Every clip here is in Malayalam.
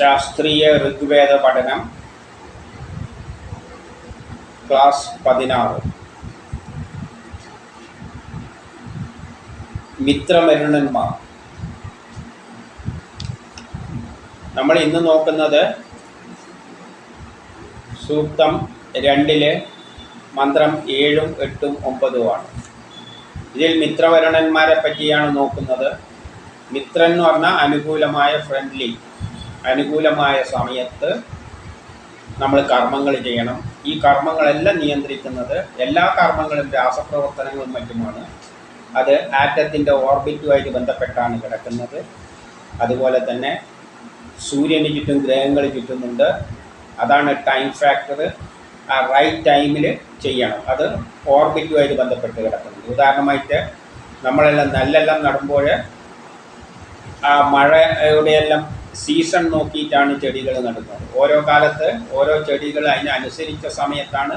ശാസ്ത്രീയ ഋഗ്വേദ പഠനം ക്ലാസ് പതിനാറ്. മിത്രമരുണന്മാർ. നമ്മൾ ഇന്ന് നോക്കുന്നത് സൂക്തം രണ്ടിലെ മന്ത്രം ഏഴും എട്ടും ഒമ്പതുമാണ് ഇതിൽ മിത്രവരുണന്മാരെ പറ്റിയാണ് നോക്കുന്നത്. മിത്രൻ എന്ന് പറഞ്ഞാൽ അനുകൂലമായ ഫ്രണ്ട്ലി അനുകൂലമായ സമയത്ത് നമ്മൾ കർമ്മങ്ങൾ ചെയ്യണം. ഈ കർമ്മങ്ങളെല്ലാം നിയന്ത്രിക്കുന്നത് എല്ലാ കർമ്മങ്ങളും രാസപ്രവർത്തനങ്ങളും മറ്റുമാണ്. അത് ആറ്റത്തിന്റെ ഓർബിറ്റുമായിട്ട് ബന്ധപ്പെട്ടാണ് കിടക്കുന്നത്. അതുപോലെ തന്നെ സൂര്യന് ചുറ്റും ഗ്രഹങ്ങൾ ചുറ്റുന്നുണ്ട്. അതാണ് ടൈം ഫാക്ടർ ആ റൈറ്റ് ടൈമിൽ ചെയ്യണം. അത് ഓർബിറ്റുമായിട്ട് ബന്ധപ്പെട്ട് കിടക്കുന്നത്. ഉദാഹരണമായിട്ട് നമ്മളെല്ലാം നെല്ലെല്ലാം നടുമ്പോൾ ആ മഴയുടെയെല്ലാം സീസൺ നോക്കിയിട്ടാണ് ചെടികൾ നടുന്നത്. ഓരോ കാലത്ത് ഓരോ ചെടികൾ അതിനനുസരിച്ച സമയത്താണ്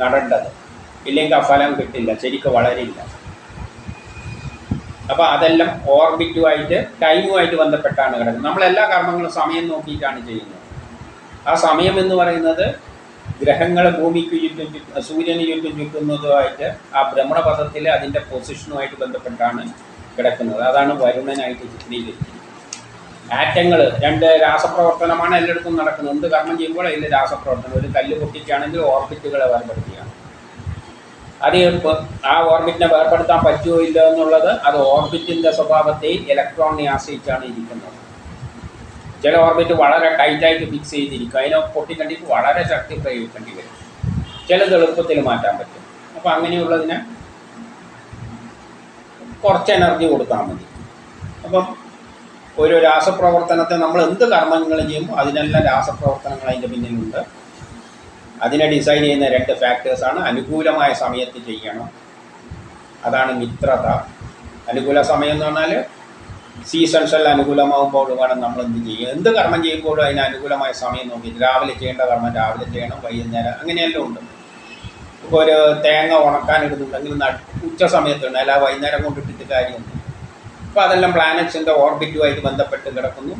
നടേണ്ടത്. ഇല്ലെങ്കിൽ ആ ഫലം കിട്ടില്ല ചെടിക്ക് വളരില്ല. അപ്പോൾ അതെല്ലാം ഓർബിറ്റുമായിട്ട് ടൈമുമായിട്ട് ബന്ധപ്പെട്ടാണ് കിടക്കുന്നത്. നമ്മളെല്ലാ കർമ്മങ്ങളും സമയം നോക്കിയിട്ടാണ് ചെയ്യുന്നത്. ആ സമയം എന്ന് പറയുന്നത് ഗ്രഹങ്ങൾ ഭൂമിക്ക് ചുറ്റും ചുറ്റും സൂര്യന് ചുറ്റും ചുറ്റുന്നതുമായിട്ട് ആ ഭ്രമണപഥത്തിൽ അതിന്റെ പൊസിഷനുമായിട്ട് ബന്ധപ്പെട്ടാണ് കിടക്കുന്നത്. അതാണ് വരുണനായിട്ട് ചിത്രീകരിക്കുന്നത്. ആറ്റങ്ങൾ രണ്ട് രാസപ്രവർത്തനമാണ് എല്ലായിടത്തും നടക്കുന്നത്. എന്ത് കർമ്മം ചെയ്യുമ്പോൾ അതിൽ രാസപ്രവർത്തനം. ഒരു കല്ല് പൊട്ടിക്കുകയാണെങ്കിൽ ഓർബിറ്റുകളെ വേർപെടുത്തുകയാണ് അത് ആ ഓർബിറ്റിനെ വേർപെടുത്താൻ പറ്റുമോ ഇല്ല എന്നുള്ളത് അത് ഓർബിറ്റിന്റെ സ്വഭാവത്തെ ഇലക്ട്രോണിനെ ആശ്രയിച്ചാണ് ഇരിക്കുന്നത്. ചില ഓർബിറ്റ് വളരെ ടൈറ്റായിട്ട് ഫിക്സ് ചെയ്തിരിക്കും. അതിനെ പൊട്ടിക്കണ്ടിട്ട് വളരെ ശക്തി പ്രയോഗിക്കേണ്ടി വരും. ചിലത് എളുപ്പത്തിൽ മാറ്റാൻ പറ്റും. അപ്പോൾ അങ്ങനെയുള്ളതിന് കുറച്ച് എനർജി കൊടുത്താൽ മതി. അപ്പം ഒരു രാസപ്രവർത്തനത്തെ നമ്മൾ എന്ത് കർമ്മങ്ങൾ ചെയ്യുമ്പോൾ അതിനെല്ലാം രാസപ്രവർത്തനങ്ങൾ അതിന്റെ പിന്നിലുണ്ട്. അതിനെ ഡിസൈൻ ചെയ്യുന്ന രണ്ട് ഫാക്ടേഴ്സാണ് അനുകൂലമായ സമയത്ത് ചെയ്യണം. അതാണ് മിത്രത. അനുകൂല സമയം എന്ന് പറഞ്ഞാൽ സീസൺസ് എല്ലാം അനുകൂലമാകുമ്പോൾ വേണം നമ്മൾ എന്ത് ചെയ്യുക. എന്ത് കർമ്മം ചെയ്യുമ്പോഴും അതിന് അനുകൂലമായ സമയം നോക്കി. രാവിലെ ചെയ്യേണ്ട കർമ്മം രാവിലെ ചെയ്യണം വൈകുന്നേരം അങ്ങനെയെല്ലാം ഉണ്ട്. ഇപ്പോൾ ഒരു തേങ്ങ ഉണക്കാൻ ഇടുന്നുണ്ടെങ്കിൽ ന- ഉച്ച സമയത്തുണ്ട് അല്ല വൈകുന്നേരം കൊണ്ടിട്ടിട്ട് കാര്യമുണ്ട്. അപ്പോൾ അതെല്ലാം പ്ലാനറ്റ്സിന്റെ ഓർബിറ്റുമായിട്ട് ബന്ധപ്പെട്ട് കിടക്കുന്നു.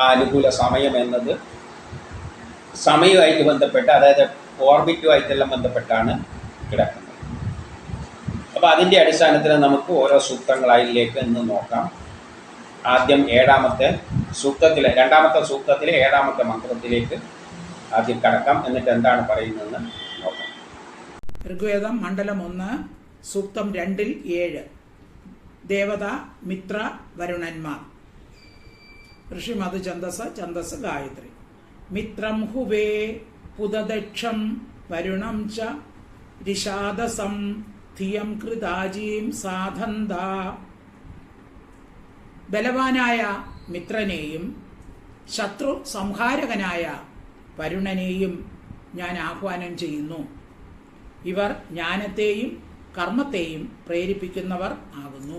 ആ അനുകൂല സമയം എന്നത് സമയവുമായിട്ട് ബന്ധപ്പെട്ട് അതായത് ഓർബിറ്റുമായിട്ടെല്ലാം ബന്ധപ്പെട്ടാണ് കിടക്കുന്നത്. അപ്പോൾ അതിന്റെ അടിസ്ഥാനത്തിൽ നമുക്ക് ഓരോ സൂക്തങ്ങളായിലേക്ക് ഇന്ന് നോക്കാം. ആദ്യം ഏഴാമത്തെ സൂക്തത്തിലെ രണ്ടാമത്തെ സൂക്തത്തിലെ ഏഴാമത്തെ മന്ത്രത്തിലേക്ക് ആദ്യം കടക്കാം. എന്നിട്ട് എന്താണ് പറയുന്നതെന്ന് നോക്കാം. ഋഗ്വേദം മണ്ഡലം ഒന്ന് സൂക്തം രണ്ടിൽ ഏഴ്. ദേവത മിത്ര വരുണന്മാർ. ഋഷി മധു ഛന്ദസ് ഛന്ദസ് ഗായത്രി. മിത്രം ഹുവേ പുതദക്ഷം വരുണം ച രിഷാദസം ധിയം കൃതാജീം സാധന്ത. ബലവാനായ മിത്രനെയും ശത്രു സംഹാരകനായ വരുണനെയും ഞാൻ ആഹ്വാനം ചെയ്യുന്നു. ഇവർ ജ്ഞാനത്തെയും കർമ്മത്തെയും പ്രേരിപ്പിക്കുന്നവർ ആകുന്നു.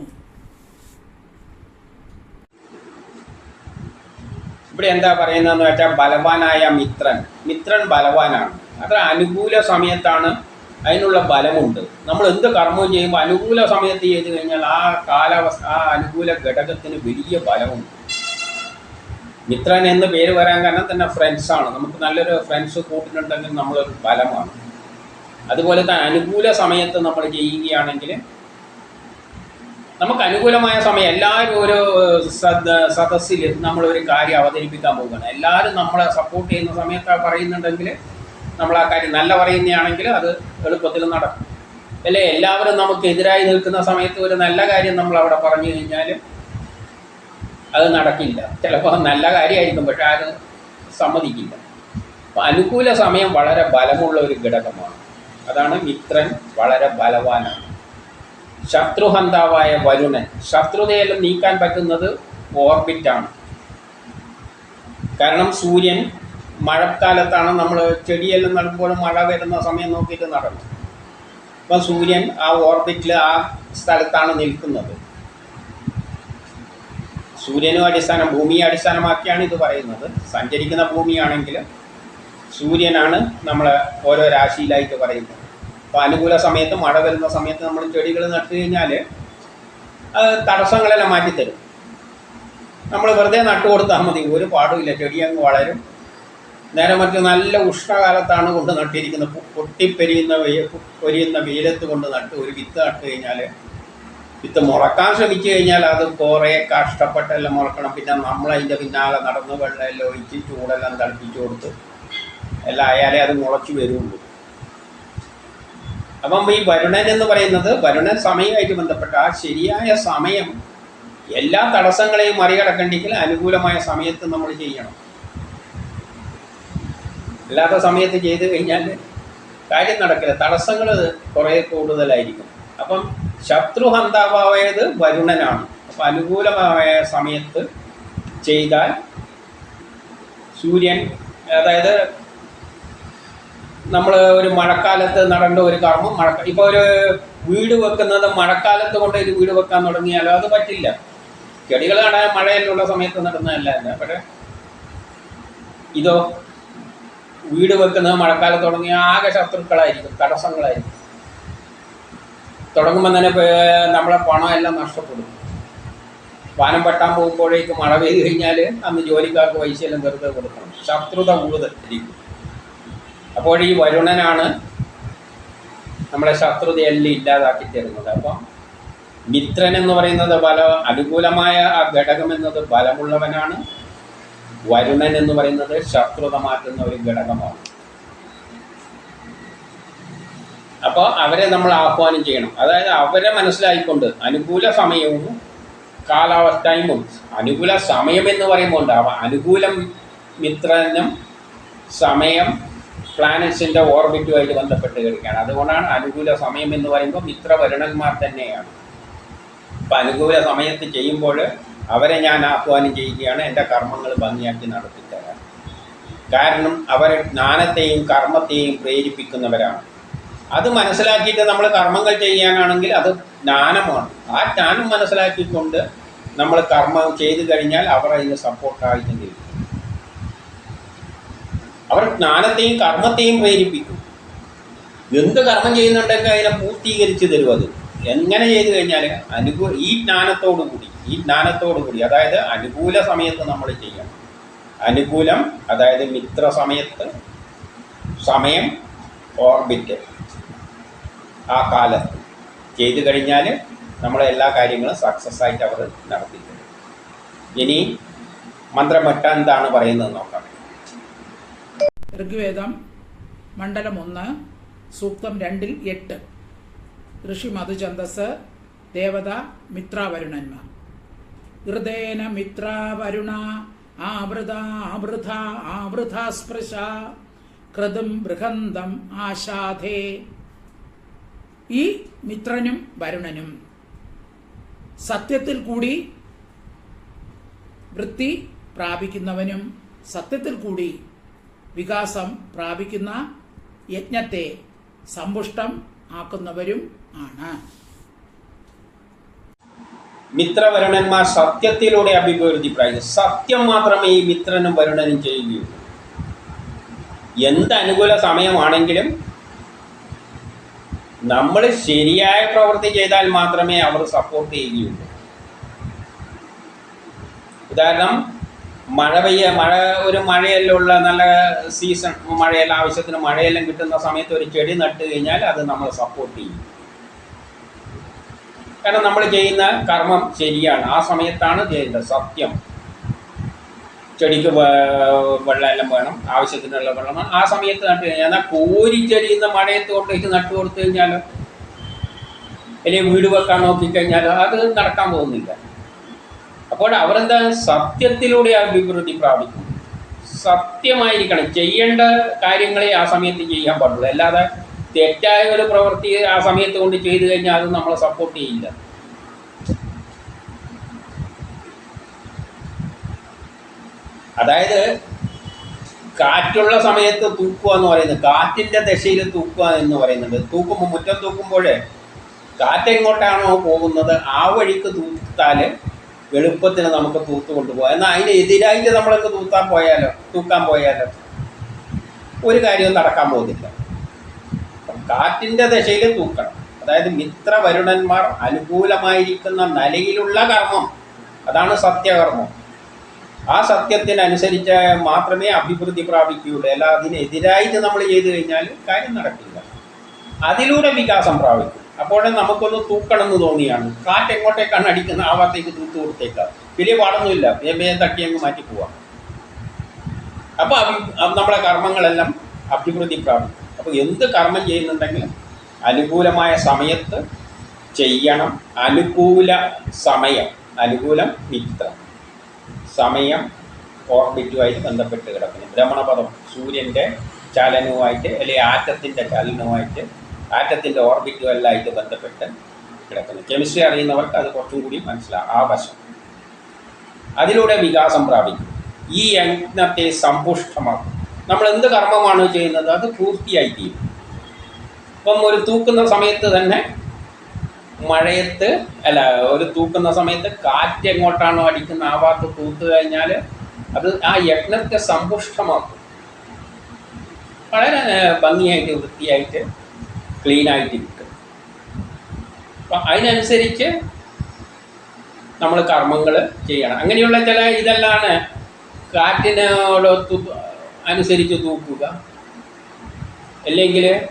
ഇവിടെ എന്താ പറയുന്നതെന്ന് വെച്ചാൽ ബലവാനായ മിത്രൻ. മിത്രൻ ബലവാനാണ്. അത്ര അനുകൂല സമയത്താണ് അതിനുള്ള ബലമുണ്ട്. നമ്മൾ എന്ത് കർമ്മവും ചെയ്യുമ്പോൾ അനുകൂല സമയത്ത് ചെയ്തു കഴിഞ്ഞാൽ ആ കാലാവസ്ഥ ആ അനുകൂല ഘടകത്തിന് വലിയ ബലമുണ്ട്. മിത്രൻ എന്ന് പേര് വരാൻ കാരണം തന്നെ ഫ്രണ്ട്സാണ് നമുക്ക് നല്ലൊരു ഫ്രണ്ട്സ് കൂട്ടിനുണ്ടെങ്കിൽ നമ്മളൊരു ബലമാണ്. അതുപോലെ തന്നെ അനുകൂല സമയത്ത് നമ്മൾ ചെയ്യുകയാണെങ്കിൽ നമുക്ക് അനുകൂലമായ സമയം എല്ലാവരും ഒരു സദ സദസ്സിൽ നമ്മളൊരു കാര്യം അവതരിപ്പിക്കാൻ പോവുകയാണ്. എല്ലാവരും നമ്മളെ സപ്പോർട്ട് ചെയ്യുന്ന സമയത്ത് പറയുന്നുണ്ടെങ്കിൽ നമ്മൾ ആ കാര്യം നല്ല പറയുന്നതാണെങ്കിൽ അത് എളുപ്പത്തിൽ നടക്കും. അല്ലേ? എല്ലാവരും നമുക്ക് എതിരായി നിൽക്കുന്ന സമയത്ത് ഒരു നല്ല കാര്യം നമ്മൾ അവിടെ പറഞ്ഞു കഴിഞ്ഞാൽ അത് നടക്കില്ല. ചിലപ്പോൾ നല്ല കാര്യമായിരിക്കും പക്ഷെ ആരും സമ്മതിക്കില്ല. അപ്പോൾ അനുകൂല സമയം വളരെ ബലമുള്ള ഒരു ഘടകമാണ്. അതാണ് മിത്രൻ വളരെ ബലവാനാണ്. ശത്രുഹന്താവായ വരുണൻ. ശത്രുതയെല്ലാം നീക്കാൻ പറ്റുന്നത് ഓർബിറ്റാണ്. കാരണം സൂര്യൻ മഴക്കാലത്താണ് നമ്മൾ ചെടിയെല്ലാം നടുമ്പോൾ മഴ വരുന്ന സമയം നോക്കിയിട്ട് നടന്നു. അപ്പം സൂര്യൻ ആ ഓർബിറ്റിൽ ആ സ്ഥലത്താണ് നിൽക്കുന്നത്. സൂര്യനും അടിസ്ഥാനം ഭൂമിയെ അടിസ്ഥാനമാക്കിയാണ് ഇത് പറയുന്നത്. സഞ്ചരിക്കുന്ന ഭൂമിയാണെങ്കിൽ സൂര്യനാണ് നമ്മൾ ഓരോ രാശിയിലായിട്ട് പറയുന്നത്. അപ്പോൾ അനുകൂല സമയത്ത് മഴ വരുന്ന സമയത്ത് നമ്മൾ ചെടികൾ നട്ടു കഴിഞ്ഞാൽ അത് തടസ്സങ്ങളെല്ലാം മാറ്റിത്തരും. നമ്മൾ വെറുതെ നട്ടു കൊടുത്താൽ മതി. ഒരു പാടുമില്ല ചെടി അങ്ങ് വളരും. നേരെ മറ്റ് നല്ല ഉഷ്ണകാലത്താണ് കൊണ്ട് നട്ടിരിക്കുന്നത്. പൊട്ടിപ്പെരിയുന്ന പൊരിയുന്ന വെയിലത്ത് കൊണ്ട് നട്ട് ഒരു വിത്ത് നട്ട് കഴിഞ്ഞാൽ വിത്ത് മുളക്കാൻ ശ്രമിച്ചു കഴിഞ്ഞാൽ അത് കുറേ കഷ്ടപ്പെട്ടെല്ലാം മുളക്കണം പിന്നെ നമ്മളതിന്റെ പിന്നാലെ നടന്ന് വെള്ളമെല്ലാം ഒഴിച്ച് ചൂടെല്ലാം തണുപ്പിച്ച് കൊടുത്ത് എല്ലാം ആയാലേ അത് മുളച്ചു വരുള്ളൂ. അപ്പം ഈ വരുണൻ എന്ന് പറയുന്നത് വരുണൻ സമയമായിട്ട് ബന്ധപ്പെട്ട ആ ശരിയായ സമയം എല്ലാ തടസ്സങ്ങളെയും മറികടക്കണ്ടെങ്കിൽ അനുകൂലമായ സമയത്ത് നമ്മൾ ചെയ്യണം. അല്ലാത്ത സമയത്ത് ചെയ്ത് കഴിഞ്ഞാൽ കാര്യം നടക്കില്ല. തടസ്സങ്ങൾ കുറേ കൂടുതലായിരിക്കും. അപ്പം ശത്രുഹന്താവായത് വരുണനാണ്. അപ്പം അനുകൂലമായ സമയത്ത് ചെയ്താൽ സൂര്യൻ അതായത് നമ്മൾ ഒരു മഴക്കാലത്ത് നടേണ്ട ഒരു കർമ്മം മഴ ഇപ്പോൾ ഒരു വീട് വെക്കുന്നത് മഴക്കാലത്ത് കൊണ്ട് ഒരു വീട് വെക്കാൻ തുടങ്ങിയാലോ? അത് പറ്റില്ല. ചെടികൾ നടാൻ മഴയിലുള്ള സമയത്ത് നടുന്നതല്ല തന്നെ പക്ഷേ ഇതോ വീട് വെക്കുന്നത് മഴക്കാലത്ത് തുടങ്ങിയ ആകെ ശത്രുക്കളായിരിക്കും തടസ്സങ്ങളായിരിക്കും. തുടങ്ങുമ്പോൾ തന്നെ നമ്മളെ പണം എല്ലാം നഷ്ടപ്പെടും. വാനം പെട്ടാൻ പോകുമ്പോഴേക്ക് മഴ പെയ്ത് കഴിഞ്ഞാൽ അന്ന് ജോലിക്കാർക്ക് പൈസയെല്ലാം വെറുതെ കൊടുക്കണം. ശത്രുത കൂടുതലായിരിക്കും അപ്പോൾ ഈ വരുണനാണ് നമ്മളെ ശത്രുതയെല്ലാം ഇല്ലാതാക്കി തരുന്നത്. അപ്പം മിത്രൻ എന്ന് പറയുന്നത് ബല അനുകൂലമായ ആ ഘടകം എന്നത് ബലമുള്ളവനാണ്. വരുണൻ എന്ന് പറയുന്നത് ശത്രുത മാറ്റുന്ന ഒരു ഘടകമാണ്. അപ്പോൾ അവരെ നമ്മൾ ആഹ്വാനം ചെയ്യണം. അതായത് അവരെ മനസ്സിലായിക്കൊണ്ട് അനുകൂല സമയവും കാലാവസ്ഥയും അനുകൂല സമയം എന്ന് പറയുമ്പോൾ ഉണ്ടാവാം. അനുകൂലം മിത്രനും സമയം പ്ലാനറ്റ്സിന്റെ ഓർബിറ്റുമായിട്ട് ബന്ധപ്പെട്ട് കിടക്കുകയാണ്. അതുകൊണ്ടാണ് അനുകൂല സമയം എന്ന് പറയുമ്പോൾ മിത്രവരുണന്മാർ തന്നെയാണ്. അപ്പം അനുകൂല സമയത്ത് ചെയ്യുമ്പോൾ അവരെ ഞാൻ ആഹ്വാനം ചെയ്യുകയാണ് എന്റെ കർമ്മങ്ങൾ ഭംഗിയാക്കി നടത്തിത്തരാൻ. കാരണം അവർ ജ്ഞാനത്തെയും കർമ്മത്തെയും പ്രേരിപ്പിക്കുന്നവരാണ്. അത് മനസ്സിലാക്കിയിട്ട് നമ്മൾ കർമ്മങ്ങൾ ചെയ്യാനാണെങ്കിൽ അത് ജ്ഞാനമാണ്. ആ ജ്ഞാനം മനസ്സിലാക്കിക്കൊണ്ട് നമ്മൾ കർമ്മം ചെയ്തു കഴിഞ്ഞാൽ അവർ അതിന് സപ്പോർട്ടായിട്ട് അവർ ജ്ഞാനത്തെയും കർമ്മത്തെയും പ്രേരിപ്പിക്കും. എന്ത് കർമ്മം ചെയ്യുന്നുണ്ടെങ്കിൽ അതിനെ പൂർത്തീകരിച്ച് തരും അത്. എങ്ങനെ ചെയ്തു കഴിഞ്ഞാൽ അനുകൂ ഈ ജ്ഞാനത്തോടു കൂടി ഈ ജ്ഞാനത്തോടു കൂടി അതായത് അനുകൂല സമയത്ത് നമ്മൾ ചെയ്യണം. അനുകൂലം അതായത് മിത്ര സമയത്ത് സമയം ഓർബിറ്റ് ആ കാലത്ത് ചെയ്തു കഴിഞ്ഞാൽ നമ്മളെ എല്ലാ കാര്യങ്ങളും സക്സസ് ആയിട്ട് അവർ നടത്തിയിട്ടുണ്ട് ഇനി മന്ത്രമട്ട എന്താണ് പറയുന്നത് നോക്കാം. ഋഗ്വേദം മണ്ഡലം ഒന്ന് സൂക്തം രണ്ടിൽ എട്ട്. ഋഷി മധുചന്ദസ് ദേവത മിത്രാവരുണന്മാർ. ഹൃദയന മിത്രാവരുണ ആവൃത ആവൃത ആവൃത സ്പൃശ കൃതും ബൃഹന്തം ആശാധേ. ഈ മിത്രനും വരുണനും സത്യത്തിൽ കൂടി വൃത്തി പ്രാപിക്കുന്നവനും സത്യത്തിൽ കൂടി വികാസം പ്രാപിക്കുന്ന യജ്ഞത്തെ സമ്പുഷ്ടം ആക്കുന്നവരും ആണ്. മിത്രവരുണന്മാർ സത്യത്തിലൂടെ അഭിവൃദ്ധി പ്രാപിക്കും സത്യം മാത്രമേ ഈ മിത്രനും വരുണനും ചെയ്യുകയുള്ളൂ. എന്ത് അനുകൂല സമയമാണെങ്കിലും നമ്മൾ ശരിയായ പ്രവൃത്തി ചെയ്താൽ മാത്രമേ അവർ സപ്പോർട്ട് ചെയ്യുകയുള്ളൂ. ഉദാഹരണം മഴ പെയ്യ മഴ ഒരു മഴയെല്ലാം ഉള്ള നല്ല സീസൺ മഴയെല്ലാം ആവശ്യത്തിന് മഴയെല്ലാം കിട്ടുന്ന സമയത്ത് ഒരു ചെടി നട്ട് കഴിഞ്ഞാൽ അത് നമ്മൾ സപ്പോർട്ട് ചെയ്യും. കാരണം നമ്മൾ ചെയ്യുന്ന കർമ്മം ശരിയാണ്. ആ സമയത്താണ് ചെയ്യേണ്ടത് സത്യം. ചെടിക്ക് വെള്ളമെല്ലാം വേണം ആവശ്യത്തിനുള്ള വെള്ളം വേണം. ആ സമയത്ത് നട്ട് കഴിഞ്ഞാൽ എന്നാൽ കോരിച്ചെടിയുന്ന മഴയത്ത് കൊണ്ടേക്ക് നട്ടു കൊടുത്തു കഴിഞ്ഞാലോ? അല്ലെങ്കിൽ വീട് വെക്കാൻ നോക്കിക്കഴിഞ്ഞാലോ? അത് നടക്കാൻ പോകുന്നില്ല. അപ്പോൾ അവരെന്താ? സത്യത്തിലൂടെ അഭിവൃദ്ധി പ്രാപിക്കും. സത്യമായിരിക്കണം. ചെയ്യേണ്ട കാര്യങ്ങളെ ആ സമയത്ത് ചെയ്യാൻ പാടുള്ളൂ. അല്ലാതെ തെറ്റായ ഒരു പ്രവൃത്തി ആ സമയത്ത് കൊണ്ട് ചെയ്തു കഴിഞ്ഞാൽ അത് നമ്മളെ സപ്പോർട്ട് ചെയ്യില്ല. അതായത് കാറ്റുള്ള സമയത്ത് തൂക്കുക എന്ന് പറയുന്നത് കാറ്റിന്റെ ദശയിൽ തൂക്കുക എന്ന് പറയുന്നുണ്ട് തൂക്കുമ്പോൾ മുറ്റം തൂക്കുമ്പോൾ കാറ്റെങ്ങോട്ടാണോ പോകുന്നത് ആ വഴിക്ക് തൂത്താൽ എളുപ്പത്തിന് നമുക്ക് തൂത്ത് കൊണ്ടുപോകാം എന്നാൽ അതിന് എതിരായിട്ട് നമ്മളൊക്കെ തൂത്താൻ പോയാലോ? തൂക്കാൻ പോയാലോ? ഒരു കാര്യവും നടക്കാൻ പോകുന്നില്ല. കാറ്റിന്റെ ദശയിൽ തൂക്കണം. അതായത് മിത്രവരുണന്മാർ അനുകൂലമായിരിക്കുന്ന നിലയിലുള്ള കർമ്മം. അതാണ് സത്യകർമ്മം. ആ സത്യത്തിനനുസരിച്ച് മാത്രമേ അഭിവൃദ്ധി പ്രാപിക്കുകയുള്ളൂ. അല്ല അതിനെതിരായിട്ട് നമ്മൾ ചെയ്തു കഴിഞ്ഞാൽ കാര്യം നടക്കില്ല. അതിലൂടെ വികാസം പ്രാപിക്കും. അപ്പോഴേ നമുക്കൊന്ന് തൂക്കണം എന്ന് തോന്നിയാണ്. കാറ്റ് എങ്ങോട്ടേക്കാണ് അടിക്കുന്ന ആ ഭാഗത്തേക്ക് തൂത്ത് കൊടുത്തേക്കാം. വലിയ പാടൊന്നുമില്ല. വേഗം തട്ടി അങ്ങ് മാറ്റി പോവാം. അപ്പോൾ അഭി അഹ് നമ്മളെ കർമ്മങ്ങളെല്ലാം അഭിവൃദ്ധി പ്രാപിക്കും അപ്പോൾ എന്ത് കർമ്മം ചെയ്യുന്നുണ്ടെങ്കിലും അനുകൂലമായ സമയത്ത് ചെയ്യണം. അനുകൂല സമയം. അനുകൂലം മിത്രം സമയം ഓർബിറ്റുമായിട്ട് ബന്ധപ്പെട്ട് കിടക്കുന്നു. ഭ്രമണപദം സൂര്യന്റെ ചലനവുമായിട്ട് അല്ലെങ്കിൽ ആറ്റത്തിന്റെ ചലനവുമായിട്ട് ആറ്റത്തിന്റെ ഓർബിറ്റും എല്ലാം ആയിട്ട് ബന്ധപ്പെട്ട് കിടക്കുന്നു. കെമിസ്ട്രി അറിയുന്നവർക്ക് അത് കുറച്ചും കൂടി മനസ്സിലാവും ആ വശം. അതിലൂടെ വികാസം പ്രാപിക്കും. ഈ യജ്ഞത്തെ സമ്പുഷ്ടമാക്കും. നമ്മൾ എന്ത് കർമ്മമാണ് ചെയ്യുന്നത്? അത് പൂർത്തിയായി തീരും. ഇപ്പം ഒരു തൂക്കുന്ന സമയത്ത് തന്നെ മഴയത്ത് അല്ല ഒരു തൂക്കുന്ന സമയത്ത് കാറ്റ് എങ്ങോട്ടാണോ അടിക്കുന്ന ആ ഭാഗത്ത് തൂത്ത് കഴിഞ്ഞാൽ അത് ആ യജ്ഞത്തെ സമ്പുഷ്ടമാക്കും. വളരെ ഭംഗിയായിട്ട് വൃത്തിയായിട്ട് ക്ലീനായിട്ട് ആയിട്ടിരിക്കും അപ്പം അതിനനുസരിച്ച് നമ്മൾ കർമ്മങ്ങൾ ചെയ്യണം. അങ്ങനെയുള്ള ചില ഇതെല്ലാണ് കാറ്റിനോട് അനുസരിച്ച് തൂക്കുക. അല്ലെങ്കിൽ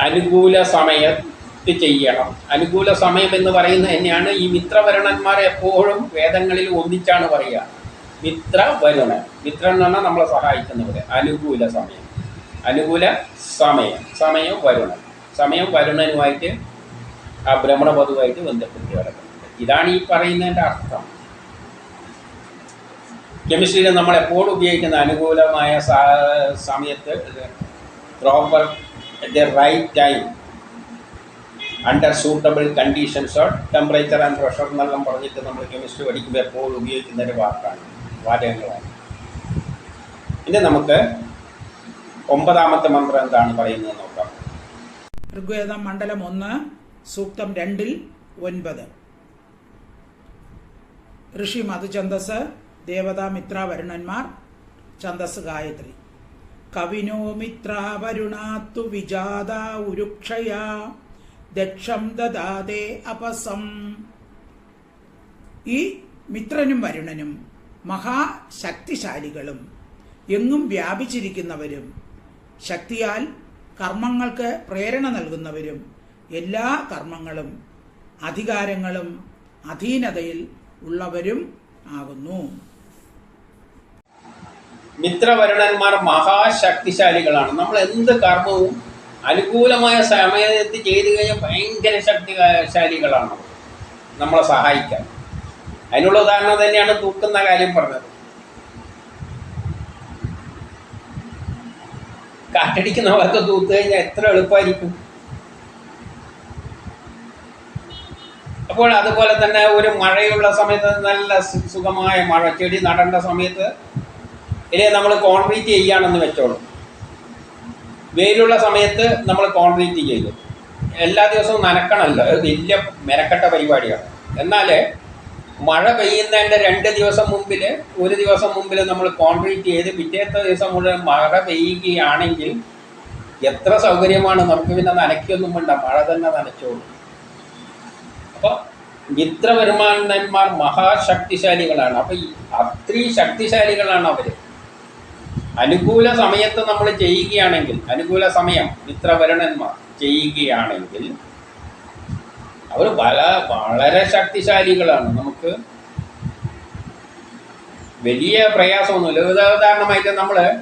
അനുകൂല സമയത്ത് ചെയ്യണം. അനുകൂല സമയം എന്ന് പറയുന്നത് തന്നെയാണ് ഈ മിത്രവരുണന്മാരെ എപ്പോഴും വേദങ്ങളിൽ ഒന്നിച്ചാണ് പറയുക. മിത്രവരുണൻ. മിത്രൻ എന്ന് പറഞ്ഞാൽ നമ്മളെ സഹായിക്കുന്നവർ അനുകൂല സമയം. അനുകൂല സമയം. സമയം വരുണം സമയം വരുണനുമായിട്ട് ആ ഭ്രമണപതുമായിട്ട് ബന്ധപ്പെട്ട് കിടക്കുന്നുണ്ട്. ഇതാണ് ഈ പറയുന്നതിന്റെ അർത്ഥം. കെമിസ്ട്രിയിൽ നമ്മൾ എപ്പോഴും ഉപയോഗിക്കുന്ന അനുകൂലമായ സമയത്ത് proper at the right time under suitable conditions or temperature and pressure എന്നെല്ലാം പറഞ്ഞിട്ട് നമ്മൾ കെമിസ്ട്രി പഠിക്കുമ്പോൾ എപ്പോഴും ഉപയോഗിക്കുന്ന ഒരു വാക്കാണ്. വാചകങ്ങളാണ്. ഇനി നമുക്ക് ഒമ്പതാമത്തെ മന്ത്രം എന്താണ് പറയുന്നത് നോക്കാം. ഋഗ്വേദം മണ്ഡലം ഒന്ന് സൂക്തം രണ്ടിൽ ഒൻപത്. ഋഷി മധുഛന്ദസ് ദേവതാ മിത്ര വരുണന്മാർ ഛന്ദസ് ഗായത്രി. കവിനോ മിത്ര വരുണാത്തു വിജാത ഉരുക്ഷയാ ദക്ഷം ദദാതേ അപസം. ഈ മിത്രനും വരുണനും മഹാശക്തിശാലികളും എങ്ങും വ്യാപിച്ചിരിക്കുന്നവരും ശക്തിയാൽ കർമ്മങ്ങൾക്ക് പ്രേരണ നൽകുന്നവരും എല്ലാ കർമ്മങ്ങളും അധികാരങ്ങളും അധീനതയിൽ ഉള്ളവരും ആകുന്നു. മിത്രവരുണന്മാർ മഹാശക്തിശാലികളാണ്. നമ്മൾ എന്ത് കർമ്മവും അനുകൂലമായ സമയത്ത് ചെയ്തു കഴിഞ്ഞാൽ ഭയങ്കര ശക്തിശാലികളാണ്. നമ്മളെ സഹായിക്കാൻ. അതിനുള്ള ഉദാഹരണം തന്നെയാണ് തൂക്കുന്ന കാര്യം പറഞ്ഞത്. കാറ്റടിക്കുന്നവർക്ക് തൂത്ത് കഴിഞ്ഞാൽ എത്ര എളുപ്പമായിരിക്കും അപ്പോൾ അതുപോലെ തന്നെ ഒരു മഴയുള്ള സമയത്ത് നല്ല സുഖമായ മഴ ചെടി നടേണ്ട സമയത്ത് ഇനി നമ്മൾ കോൺക്രീറ്റ് ചെയ്യുകയാണെന്ന് വെച്ചോളൂ. വെയിലുള്ള സമയത്ത് നമ്മൾ കോൺക്രീറ്റ് ചെയ്തു. എല്ലാ ദിവസവും നനക്കണമല്ലോ. വലിയ മെനക്കെട്ട പരിപാടിയാണ്. എന്നാൽ മഴ പെയ്യുന്നതിന്റെ രണ്ട് ദിവസം മുമ്പിൽ ഒരു ദിവസം മുമ്പിൽ നമ്മൾ കോൺക്രീറ്റ് ചെയ്ത് പിറ്റേത്തെ ദിവസം മുഴുവൻ മഴ പെയ്യുകയാണെങ്കിൽ എത്ര സൗകര്യമാണ് നമുക്ക് പിന്നെ നനയ്ക്കൊന്നും വേണ്ട മഴ തന്നെ നനച്ചോളൂ. അപ്പോൾ മിത്രവരുമാനന്മാർ മഹാശക്തിശാലികളാണ്. അപ്പോൾ അത്രയും ശക്തിശാലികളാണ് അവർ അനുകൂല സമയത്ത് നമ്മൾ ചെയ്യുകയാണെങ്കിൽ അനുകൂല സമയം മിത്രവരുണന്മാർ ചെയ്യുകയാണെങ്കിൽ അവർ പല വളരെ ശക്തിശാലികളാണ്. നമുക്ക് വലിയ പ്രയാസമൊന്നുമില്ല. ഉദാ- ഉദാഹരണമായിട്ട് നമ്മൾ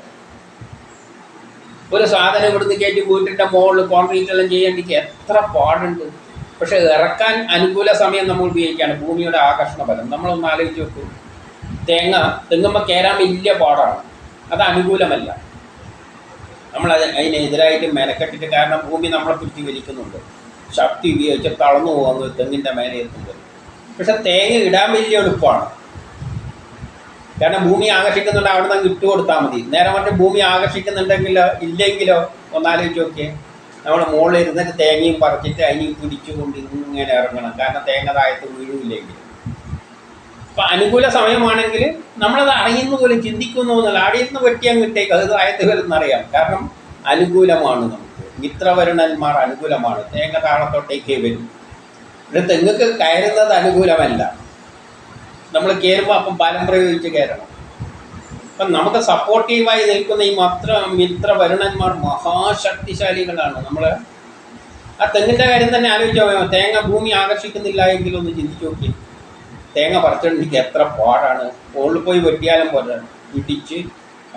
ഒരു സാധനം ഇവിടുന്ന് കയറ്റി വീട്ടിന്റെ മുകളിൽ കോൺക്രീറ്റ് എല്ലാം ചെയ്യേണ്ടിക്ക് എത്ര പാടുണ്ട്. പക്ഷെ ഇറക്കാൻ അനുകൂല സമയം നമ്മൾ ഉപയോഗിക്കുകയാണ്. ഭൂമിയുടെ ആകർഷണ ബലം നമ്മളൊന്ന് ആലോചിച്ച് നോക്കൂ. തേങ്ങ തെങ്ങുമ്പോൾ കയറാൻ വലിയ പാടാണ്. അത് അനുകൂലമല്ല. നമ്മൾ അത് അതിനെതിരായിട്ട് മെനക്കെട്ടിട്ട് കാരണം ഭൂമി നമ്മളെ പിടിച്ച് വലിക്കുന്നുണ്ട്. ശക്തി ഉപയോഗിച്ച് തളർന്നു പോകുന്നത് തെങ്ങിന്റെ മേലെ എത്തുമ്പോൾ പക്ഷെ തേങ്ങ ഇടാൻ വലിയ എളുപ്പമാണ്. കാരണം ഭൂമി ആകർഷിക്കുന്നുണ്ട് അവിടെ നിന്ന് ഇട്ട് കൊടുത്താൽ മതി. നേരെ മറ്റേ ഭൂമി ആകർഷിക്കുന്നുണ്ടെങ്കിലോ ഇല്ലെങ്കിലോ ഒന്നാലോചിച്ച് നോക്കിയേ. നമ്മൾ മുകളിൽ ഇരുന്നിട്ട് തേങ്ങയും പറിച്ചിട്ട് അതിന് പിടിച്ചുകൊണ്ട് ഇങ്ങനെ ഇറങ്ങണം. കാരണം തേങ്ങ താഴത്ത് വീഴില്ലെങ്കിൽ അപ്പം അനുകൂല സമയമാണെങ്കിൽ നമ്മളത് അറിയുന്ന പോലും ചിന്തിക്കുന്നൊന്നുമല്ല അവിടെ ഇരുന്ന് വെട്ടിയാൽ കിട്ടേക്ക് അത് താഴത്ത് വരുന്നറിയാം. കാരണം അനുകൂലമാണ് നമുക്ക് മിത്രവരുണന്മാർ അനുകൂലമാണ്. തേങ്ങ താഴത്തോട്ടേക്ക് വരും. പിന്നെ തെങ്ങുക്ക് കയറുന്നത് അനുകൂലമല്ല. നമ്മൾ കയറുമ്പോൾ അപ്പം ബലം പ്രയോഗിച്ച് കയറണം. അപ്പം നമുക്ക് സപ്പോർട്ടീവായി നിൽക്കുന്ന ഈ മത്ര മിത്രവരുണന്മാർ മഹാശക്തിശാലികളാണ്. നമ്മൾ ആ തെങ്ങിന്റെ കാര്യം തന്നെ ആലോചിച്ചോ തേങ്ങ ഭൂമി ആകർഷിക്കുന്നില്ല എങ്കിലൊന്ന് ചിന്തിച്ചു നോക്കി. തേങ്ങ പറിച്ചിട്ടുണ്ടെങ്കിൽ എത്ര പാടാണ്. മുകളിൽ പോയി വെട്ടിയാലും പോലെ ഇടിച്ച്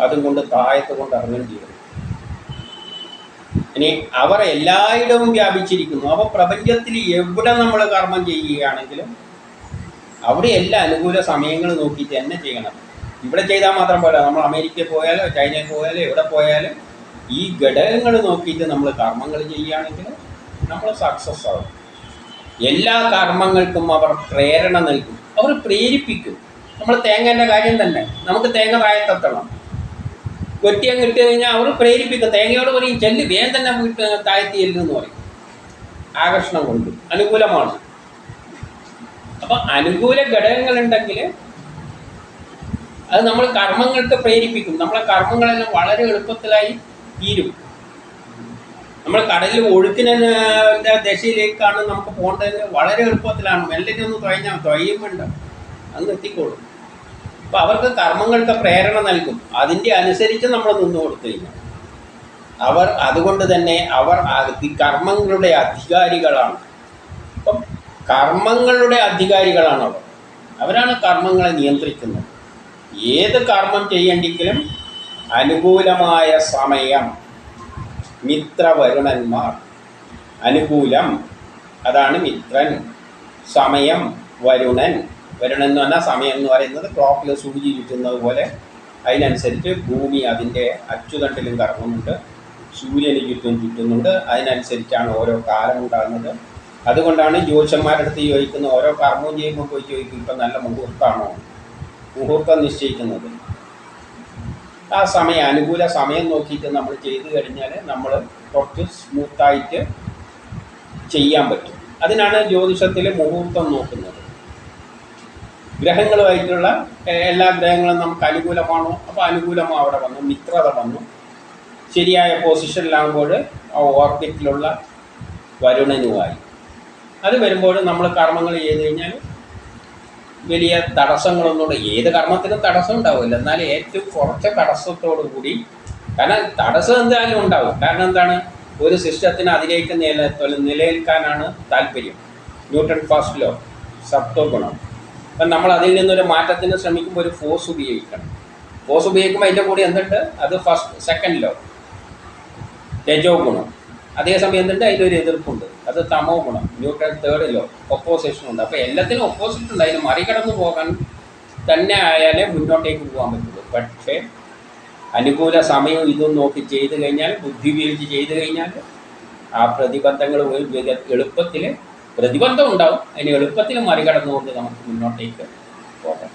അതും കൊണ്ട് താഴത്ത് കൊണ്ട് ഇറങ്ങേണ്ടി വരും ഇനി അവർ എല്ലായിടവും വ്യാപിച്ചിരിക്കുന്നു. അപ്പോൾ പ്രപഞ്ചത്തിൽ എവിടെ നമ്മൾ കർമ്മം ചെയ്യുകയാണെങ്കിലും അവിടെ എല്ലാ അനുകൂല സമയങ്ങൾ നോക്കിയിട്ട് തന്നെ ചെയ്യണം. ഇവിടെ ചെയ്താൽ മാത്രം പോരാ. നമ്മൾ അമേരിക്കയിൽ പോയാലോ ചൈനയിൽ പോയാലോ എവിടെ പോയാലും ഈ ഘടകങ്ങൾ നോക്കിയിട്ട് നമ്മൾ കർമ്മങ്ങൾ ചെയ്യുകയാണെങ്കിൽ നമ്മൾ സക്സസ് ആവും. എല്ലാ കർമ്മങ്ങൾക്കും അവർ പ്രേരണ നൽകും. അവർ പ്രേരിപ്പിക്കും. നമ്മൾ തേങ്ങേന്റെ കാര്യം തന്നെ. നമുക്ക് തേങ്ങ താഴത്തെത്തണം. വെട്ടിയങ്ങ് ഇട്ട് കഴിഞ്ഞാൽ അവർ പ്രേരിപ്പിക്കും. തേങ്ങയോട് പറയും ചെല്ല് വേഗം തന്നെ വീട്ട് താഴ്ത്തി പറയും. ആകർഷണം കൊണ്ട് അനുകൂലമാണ്. അപ്പൊ അനുകൂല ഘടകങ്ങൾ ഘടകങ്ങളുണ്ടെങ്കിൽ അത് നമ്മൾ കർമ്മങ്ങൾക്ക് പ്രേരിപ്പിക്കും. നമ്മളെ കർമ്മങ്ങളെല്ലാം വളരെ എളുപ്പത്തിലായി തീരും. നമ്മൾ കടലിൽ ഒഴുക്കിനെ ദശയിലേക്കാണ് നമുക്ക് പോകേണ്ടത് വളരെ എളുപ്പത്തിലാണ്. മെല്ലെ ഒന്ന് തുഴഞ്ഞാൽ തുഴയും വേണ്ട അന്ന് അപ്പം അവർക്ക് കർമ്മങ്ങൾക്ക് പ്രേരണ നൽകും. അതിന്റെ അനുസരിച്ച് നമ്മൾ നിന്ന് കൊടുത്തു കഴിഞ്ഞാൽ അവർ അതുകൊണ്ട് തന്നെ അവർ കർമ്മങ്ങളുടെ അധികാരികളാണ്. അപ്പം കർമ്മങ്ങളുടെ അധികാരികളാണ് അവർ. അവരാണ് കർമ്മങ്ങളെ നിയന്ത്രിക്കുന്നത്. ഏത് കർമ്മം ചെയ്യേണ്ടെങ്കിലും അനുകൂലമായ സമയം മിത്രവരുണന്മാർ. അനുകൂലം അതാണ് മിത്രൻ. സമയം വരുണൻ. വരുണൻ എന്ന് പറഞ്ഞാൽ സമയം എന്ന് പറയുന്നത് ക്ലോക്കിൽ സൂചി ചുറ്റുന്നത് പോലെ അതിനനുസരിച്ച് ഭൂമി അതിന്റെ അച്ചുതണ്ടിലും കറങ്ങുന്നുണ്ട്. സൂര്യന് ചുറ്റും ചുറ്റുന്നുണ്ട്. അതിനനുസരിച്ചാണ് ഓരോ കാലം ഉണ്ടാകുന്നത്. അതുകൊണ്ടാണ് ജ്യോതിഷന്മാരുടെ അടുത്ത് ചോദിക്കുന്ന ഓരോ കർമ്മവും ചെയ്യുമ്പോൾ പോയി ചോദിക്കും ഇപ്പം നല്ല മുഹൂർത്തമാണോ മുഹൂർത്തം നിശ്ചയിക്കുന്നത്. ആ സമയം അനുകൂല സമയം നോക്കിയിട്ട് നമ്മൾ ചെയ്തു കഴിഞ്ഞാൽ നമ്മൾ കുറച്ച് സ്മൂത്തായിട്ട് ചെയ്യാൻ പറ്റും. അതിനാണ് ജ്യോതിഷത്തിൽ മുഹൂർത്തം നോക്കുന്നത്. ഗ്രഹങ്ങളുമായിട്ടുള്ള എല്ലാ ഗ്രഹങ്ങളും നമുക്ക് അനുകൂലമാണോ? അപ്പോൾ അനുകൂലമോ അവിടെ വന്നു മിത്രത വന്നു. ശരിയായ പൊസിഷനിലാകുമ്പോൾ ആ ഓർബിറ്റിലുള്ള വരുണനുമായി. അത് വരുമ്പോൾ നമ്മൾ കർമ്മങ്ങൾ ചെയ്ത് കഴിഞ്ഞാൽ വലിയ തടസ്സങ്ങളൊന്നുമില്ല. ഏത് കർമ്മത്തിനും തടസ്സം ഉണ്ടാവില്ല. എന്നാൽ ഏറ്റവും കുറച്ച തടസ്സത്തോടു കൂടി കാരണം തടസ്സം എന്തായാലും ഉണ്ടാവും. കാരണം എന്താണ്? ഒരു സിസ്റ്റത്തിന് അതിലേക്ക് നില നിലനിൽക്കാനാണ് താല്പര്യം. ന്യൂട്ടൺ ഫാസ്റ്റ് ലോ സപ്തോ ഗുണം അപ്പം നമ്മൾ അതിൽ നിന്നൊരു മാറ്റത്തിന് ശ്രമിക്കുമ്പോൾ ഒരു ഫോഴ്സ് ഉപയോഗിക്കണം. ഫോഴ്സ് ഉപയോഗിക്കുമ്പോൾ അതിന്റെ കൂടെ എന്തുണ്ട്? അത് ഫസ്റ്റ് സെക്കൻഡ് ലോ രജോ ഗുണം. അതേസമയം എന്തുണ്ട്? അതിലൊരു എതിർപ്പുണ്ട്. അത് തമോ ഗുണം. ന്യൂട്രൽ തേർഡ് ലോ ഒപ്പോസിഷൻ ഉണ്ട്. അപ്പോൾ എല്ലാത്തിനും ഒപ്പോസിറ്റ് ഉണ്ട്. അതിന് മറികടന്ന് പോകാൻ തന്നെ ആയാലേ മുന്നോട്ടേക്ക് പോകാൻ പറ്റുള്ളൂ. പക്ഷേ അനുകൂല സമയം ഇതും നോക്കി ചെയ്തു കഴിഞ്ഞാൽ ബുദ്ധി ഉപയോഗിച്ച് ചെയ്തു കഴിഞ്ഞാൽ ആ പ്രതിബന്ധങ്ങൾ എളുപ്പത്തിൽ പ്രതിബന്ധം ഉണ്ടാവും അതിന് എളുപ്പത്തിൽ മറികടന്നുകൊണ്ട് നമുക്ക് മുന്നോട്ടേക്ക് പോകാം.